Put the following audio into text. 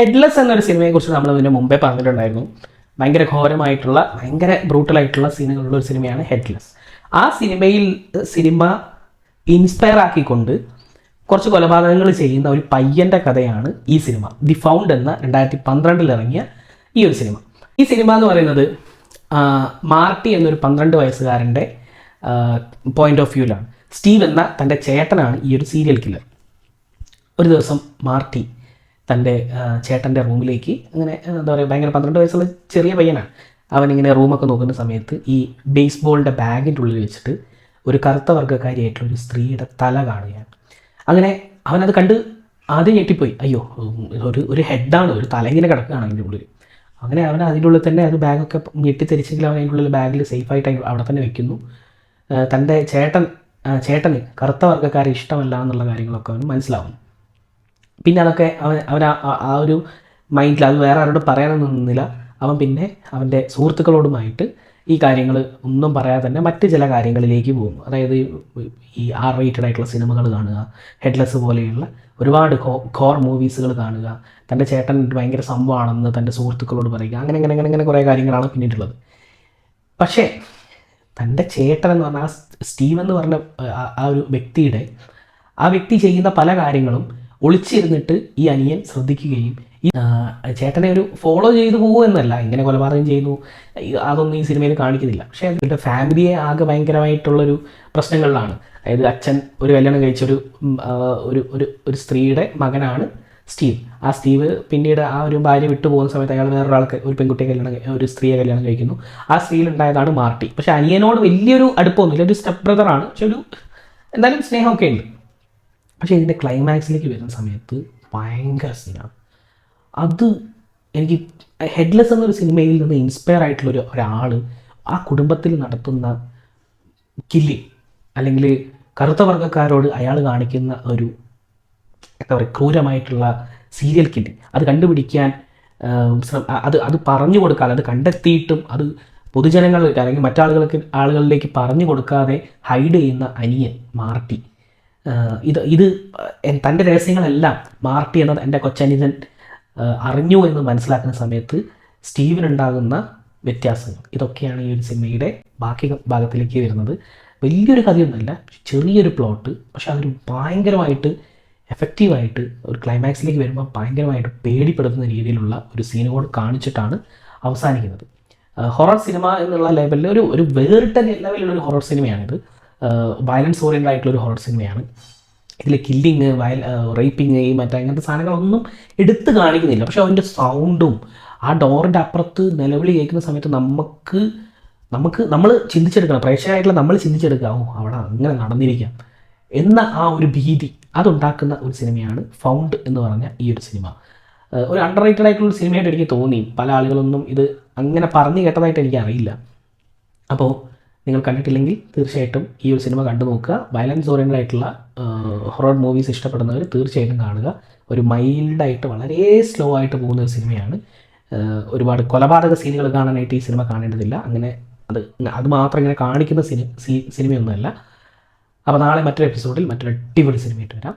Headless എന്നൊരു സിനിമയെക്കുറിച്ച് നമ്മൾ ഇതിന് മുമ്പേ പറഞ്ഞിട്ടുണ്ടായിരുന്നു. ഭയങ്കര ഘോരമായിട്ടുള്ള ഭയങ്കര ബ്രൂട്ടലായിട്ടുള്ള സീനുകളുള്ള ഒരു സിനിമയാണ് ഹെഡ്ലെസ് ആ സിനിമയിൽ സിനിമ ഇൻസ്പയർ ആക്കിക്കൊണ്ട് കുറച്ച് കൊലപാതകങ്ങൾ ചെയ്യുന്ന ഒരു പയ്യന്റെ കഥയാണ് ഈ സിനിമ ദി ഫൗണ്ട് എന്ന രണ്ടായിരത്തി പന്ത്രണ്ടിൽ ഇറങ്ങിയ ഈ ഒരു സിനിമ ഈ സിനിമ എന്ന് പറയുന്നത് മാർട്ടി എന്നൊരു പന്ത്രണ്ട് വയസ്സുകാരന്റെ പോയിന്റ് ഓഫ് വ്യൂവിലാണ് സ്റ്റീവ് എന്ന തന്റെ ചേട്ടനാണ് ഈ ഒരു സീരിയൽ കില്ലർ ഒരു ദിവസം മാർട്ടി തന്റെ ചേട്ടന്റെ റൂമിലേക്ക്. അങ്ങനെ എന്താ പറയുക ഭയങ്കര പന്ത്രണ്ട് വയസ്സുള്ള ചെറിയ പയ്യനാണ്. അവനിങ്ങനെ റൂമൊക്കെ നോക്കുന്ന സമയത്ത് ഈ ബേസ്ബോളിന്റെ ബാഗിന്റെ ഉള്ളിൽ വെച്ചിട്ട് ഒരു കറുത്ത വർഗക്കാരിയായിട്ടുള്ള ഒരു സ്ത്രീയുടെ തല കാണുകയാണ്. അങ്ങനെ അവനത് കണ്ട് ആദ്യം ഞെട്ടിപ്പോയി. അയ്യോ ഒരു ഒരു ഹെഡാണ് ഒരു തല ഇങ്ങനെ കിടക്കുകയാണ് അതിന്റെ ഉള്ളിൽ. അങ്ങനെ അവൻ അതിന്റെ ഉള്ളിൽ തന്നെ അത് ബാഗൊക്കെ ഞെട്ടിത്തെരിച്ചെങ്കിൽ അവൻ അതിന്റെ ഉള്ളിൽ ബാഗിൽ സേഫായിട്ട് അവിടെ തന്നെ വെക്കുന്നു. തന്റെ ചേട്ടൻ ചേട്ടന് കറുത്ത വർഗക്കാരെ ഇഷ്ടമല്ല എന്നുള്ള കാര്യങ്ങളൊക്കെ അവന് മനസ്സിലാവുന്നു. പിന്നെ അതൊക്കെ അവൻ അവൻ ആ- ഒരു മൈൻഡിൽ അത് വേറെ ആരോട് പറയാനൊന്നും നിന്നില്ല. അവൻ പിന്നെ അവന്റെ സുഹൃത്തുക്കളോടുമായിട്ട് ഈ കാര്യങ്ങൾ ഒന്നും പറയാതെ തന്നെ മറ്റ് ചില കാര്യങ്ങളിലേക്ക് പോകും അതായത് ഈ ആർ റേറ്റഡ് ആയിട്ടുള്ള സിനിമകൾ കാണുക ഹെഡ്ലെസ് പോലെയുള്ള ഒരുപാട് കോർ മൂവീസുകൾ കാണുക തന്റെ ചേട്ടൻ ഭയങ്കര സംഭവമാണെന്ന് തന്റെ സുഹൃത്തുക്കളോട് പറയുക അങ്ങനെ അങ്ങനെ അങ്ങനെ അങ്ങനെ കുറേ കാര്യങ്ങളാണ് പിന്നീടുള്ളത് പക്ഷേ തന്റെ ചേട്ടൻ എന്ന് പറഞ്ഞാൽ സ്റ്റീവ് എന്ന് പറഞ്ഞ ആ ഒരു വ്യക്തിയുടെ ആ വ്യക്തി ചെയ്യുന്ന പല കാര്യങ്ങളും ഒളിച്ചിരുന്നിട്ട് ഈ അനിയൻ ശ്രദ്ധിക്കുകയും ഈ ചേട്ടനെ ഒരു ഫോളോ ചെയ്തു പോകുമെന്നല്ല ഇങ്ങനെ കൊലപാതകം ചെയ്യുന്നു അതൊന്നും ഈ സിനിമയിൽ കാണിക്കുന്നില്ല. പക്ഷേ അതിന്റെ ഫാമിലിയെ ആകെ ഭയങ്കരമായിട്ടുള്ളൊരു പ്രശ്നങ്ങളിലാണ്. അതായത് അച്ഛൻ ഒരു കല്യാണം കഴിച്ചൊരു ഉം, ഒരു ഒരു ഒരു സ്ത്രീയുടെ മകനാണ് സ്റ്റീവ്. ആ സ്റ്റീവ് പിന്നീട് ആ ഒരു ഭാര്യ വിട്ടു പോകുന്ന സമയത്ത് അയാൾ വേറൊരാൾക്ക് ഒരു പെൺകുട്ടിയെ കല്യാണം ഒരു സ്ത്രീയെ കല്യാണം കഴിക്കുന്നു. ആ സ്ത്രീയിൽ ഉണ്ടായതാണ് മാർട്ടി. പക്ഷേ അനിയനോട് വലിയൊരു അടുപ്പമൊന്നുമില്ല. ഒരു സ്റ്റെപ്പ് ബ്രദറാണ് പക്ഷെ ഒരു എന്തായാലും സ്നേഹമൊക്കെ ഉണ്ട്. പക്ഷേ ഇതിന്റെ ക്ലൈമാക്സിലേക്ക് വരുന്ന സമയത്ത് ഭയങ്കര സീനാണ് അത് എനിക്ക് ഹെഡ്ലെസ് എന്നൊരു സിനിമയിൽ നിന്ന് ഇൻസ്പയർ ആയിട്ടുള്ള ഒരു ഒരാൾ ആ കുടുംബത്തിൽ നടത്തുന്ന കില്ലിങ് അല്ലെങ്കിൽ കറുത്ത വർഗക്കാരോട് അയാൾ കാണിക്കുന്ന ഒരു എന്താ പറയുക ക്രൂരമായിട്ടുള്ള സീരിയൽ കില്ലിങ് അത് കണ്ടുപിടിക്കാൻ അത് അത് പറഞ്ഞു കൊടുക്കാതെ അത് കണ്ടെത്തിയിട്ടും അത് പൊതുജനങ്ങൾക്ക് അല്ലെങ്കിൽ മറ്റാളുകൾക്ക് ആളുകളിലേക്ക് പറഞ്ഞു കൊടുക്കാതെ ഹൈഡ് ചെയ്യുന്ന അനിയൻ മാർട്ടി. ഇത് ഇത് തന്റെ രഹസ്യങ്ങളെല്ലാം മാർട്ടി എന്ന എന്റെ കൊച്ചനിതൻ അറിഞ്ഞു എന്ന് മനസ്സിലാക്കുന്ന സമയത്ത് സ്റ്റീവിനുണ്ടാകുന്ന വ്യത്യാസങ്ങൾ. ഇതൊക്കെയാണ് ഈ ഒരു സിനിമയുടെ ബാക്കി ഭാഗത്തിലേക്ക് വരുന്നത്. വലിയൊരു കഥയൊന്നുമല്ല ചെറിയൊരു പ്ലോട്ട് പക്ഷെ അതൊരു ഭയങ്കരമായിട്ട് എഫക്റ്റീവായിട്ട് ഒരു ക്ലൈമാക്സിലേക്ക് വരുമ്പോൾ ഭയങ്കരമായിട്ട് പേടിപ്പെടുത്തുന്ന രീതിയിലുള്ള ഒരു സീനുകൾ കാണിച്ചിട്ടാണ് അവസാനിക്കുന്നത്. ഹൊറർ സിനിമ എന്നുള്ള ലെവലിൽ ഒരു ഒരു വേറിട്ട ലെവലിലുള്ള ഒരു ഹൊറർ സിനിമയാണിത്. വയലൻസ് ഓറിയന്റ് ആയിട്ടുള്ള ഒരു ഹൊറർ സിനിമയാണ് ഇതിൽ കില്ലിങ് വയൽ റേപ്പിങ് മറ്റേ അങ്ങനത്തെ സാധനങ്ങളൊന്നും എടുത്ത് കാണിക്കുന്നില്ല. പക്ഷെ അതിന്റെ സൗണ്ടും ആ ഡോറിന്റെ അപ്പുറത്ത് നിലവിളി കേൾക്കുന്ന സമയത്ത് നമുക്ക് നമുക്ക് നമ്മൾ ചിന്തിച്ചെടുക്കണം. പ്രേക്ഷകരായിട്ടുള്ള നമ്മൾ ചിന്തിച്ചെടുക്കുക. ഓ അവിടെ അങ്ങനെ നടന്നിരിക്കാം. എന്ന ആ ഒരു ഭീതി അതുണ്ടാക്കുന്ന ഒരു സിനിമയാണ് ഫൗണ്ട് എന്ന് പറഞ്ഞ ഈ ഒരു സിനിമ ഒരു അണ്ടർ റേറ്റഡ് ആയിട്ടുള്ള സിനിമയായിട്ട് എനിക്ക് തോന്നി. പല ആളുകളൊന്നും ഇത് അങ്ങനെ പറഞ്ഞു കേട്ടതായിട്ട് എനിക്കറിയില്ല. അപ്പോൾ നിങ്ങൾ കണ്ടിട്ടില്ലെങ്കിൽ തീർച്ചയായിട്ടും ഈ ഒരു സിനിമ കണ്ടു നോക്കുക. വയലൻസ് ഓറിയന്റഡ് ആയിട്ടുള്ള ഹൊറർ മൂവീസ് ഇഷ്ടപ്പെടുന്നവർ തീർച്ചയായിട്ടും കാണുക. ഒരു മൈൽഡായിട്ട് വളരെ സ്ലോ ആയിട്ട് പോകുന്ന ഒരു സിനിമയാണ്. ഒരുപാട് കൊലപാതക സീനുകൾ കാണാനായിട്ട് ഈ സിനിമ കാണേണ്ടതില്ല. അങ്ങനെ അത് അത് മാത്രം ഇങ്ങനെ കാണിക്കുന്ന സിനിമ സിനിമയൊന്നുമല്ല. അപ്പോൾ നാളെ മറ്റൊരു എപ്പിസോഡിൽ മറ്റൊരു അടിപൊളി സിനിമയായിട്ട് വരാം.